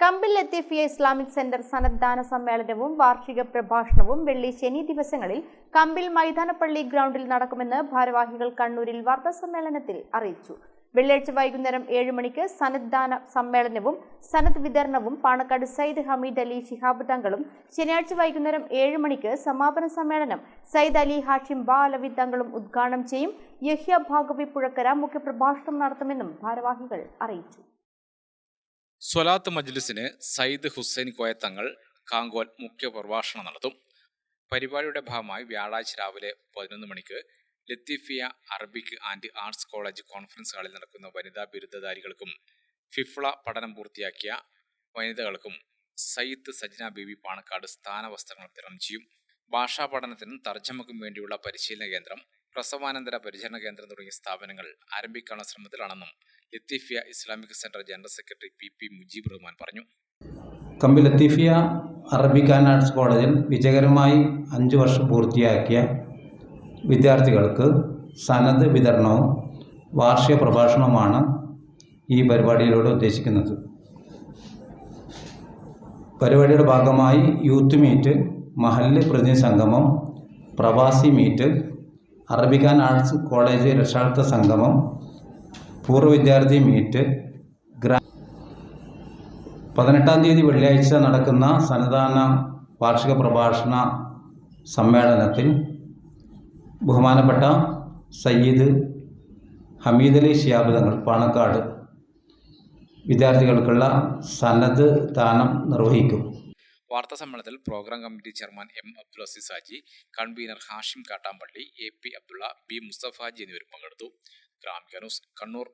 കമ്പിൽ Latheefiya Islamic centre സന്നദ്ധാന സമ്മേളനവും വാർഷിക പ്രഭാഷണവും വെള്ളി ശനി ദിവസങ്ങളിൽ കമ്പിൽ മൈതാനപ്പള്ളി ഗ്രൗണ്ടിൽ നടക്കുമെന്ന് ഭാരവാഹികൾ കണ്ണൂരിൽ വാർത്താ സമ്മേളനത്തിൽ അറിയിച്ചു. വെള്ളിയാഴ്ച വൈകുന്നേരം ഏഴ് മണിക്ക് സന്നദ്ധാന സമ്മേളനവും സനത് വിതരണവും പാണക്കാട് സയ്യിദ് ഹമീദ് അലി ശിഹാബ് തങ്ങളും ശനിയാഴ്ച വൈകുന്നേരം ഏഴ് മണിക്ക് സമാപന സമ്മേളനം സയ്യിദ് അലി ഹാഷിം ബാ അലവി തങ്ങളും ഉദ്ഘാടനം ചെയ്യും. യഹ്യ ഭാഗവി പുഴക്കര മുഖ്യപ്രഭാഷണം നടത്തുമെന്നും ഭാരവാഹികൾ അറിയിച്ചു. സ്വലാത്ത് മജ്ലിസിന് സയ്യിദ് ഹുസൈൻ കോയത്തങ്ങൾ കാങ്കോൽ മുഖ്യ പ്രഭാഷണം നടത്തും. പരിപാടിയുടെ ഭാഗമായി വ്യാഴാഴ്ച രാവിലെ പതിനൊന്ന് മണിക്ക് Latheefiya Arabic and arts college conference ഹാളിൽ നടക്കുന്ന വനിതാ ബിരുദധാരികൾക്കും ഫിഫ്ള പഠനം പൂർത്തിയാക്കിയ വനിതകൾക്കും സയ്യിദ് സജ്ന ബീവി പാണക്കാട് സ്ഥാനവസ്ത്രങ്ങൾ വിതരണം ചെയ്യും. ഭാഷാ പഠനത്തിനും തർജമക്കും വേണ്ടിയുള്ള പരിശീലന കേന്ദ്രം പ്രസവാനന്തര പരിചരണ കേന്ദ്രം തുടങ്ങിയ സ്ഥാപനങ്ങൾ ആരംഭിക്കാനുള്ള ശ്രമത്തിലാണെന്നും Latheefiya Islamic centre general secretary P P Mujeeb Rahman പറഞ്ഞു. കമ്പി ലത്തീഫിയ അറബിക് ആൻഡ് ആർട്സ് കോളേജിൽ വിജയകരമായി അഞ്ച് വർഷം പൂർത്തിയാക്കിയ വിദ്യാർത്ഥികൾക്ക് സനത് വിതരണവും വാർഷിക പ്രഭാഷണവുമാണ് ഈ പരിപാടിയിലൂടെ ഉദ്ദേശിക്കുന്നത്. പരിപാടിയുടെ ഭാഗമായി യൂത്ത് മീറ്റ് മഹല്ല് പ്രതിനിധി സംഗമം പ്രവാസി meet Arabic and arts college രക്ഷാർത്ഥ സംഗമം പൂർവ വിദ്യാർത്ഥി മീറ്റ് ഗ്രാ പതിനെട്ടാം തീയതി വെള്ളിയാഴ്ച നടക്കുന്ന സന്നദ്ധാന വാർഷിക പ്രഭാഷണ സമ്മേളനത്തിൽ ബഹുമാനപ്പെട്ട സയ്യിദ് ഹമീദ് അലി ഷിയാബ് തങ്ങൾ പാണക്കാട് വിദ്യാർത്ഥികൾക്കുള്ള സന്നദ്ധ ദാനം നിർവഹിക്കും. വാർത്താ സമ്മേളനത്തിൽ programme committee chairman M Abdul Aziz Haji convener Hashim Kattampally A P Abdulla B Mustafaji എന്നിവരും പങ്കെടുത്തു. ഗ്രാമിക ന്യൂസ് കണ്ണൂർ